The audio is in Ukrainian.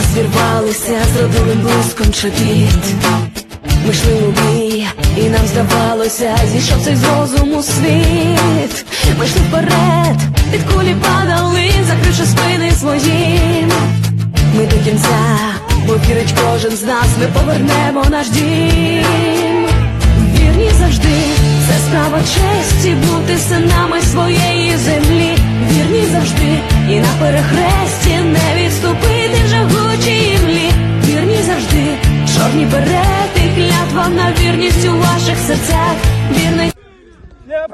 нас вірвалися з родовим блиском чобіт. Ми йшли у бій, і нам здавалося, зійшов цей з розуму світ. Ми йшли вперед, під кулі падали, закривши спини свої. Ми до кінця, бо вірить кожен з нас, ми повернемо наш дім. Вірні завжди, це справа честі бути синами своєї і на перехресті не відступити вже гучі імлі. Вірні завжди, чорні берети, клятва на вірність у ваших серцях. Вірний не!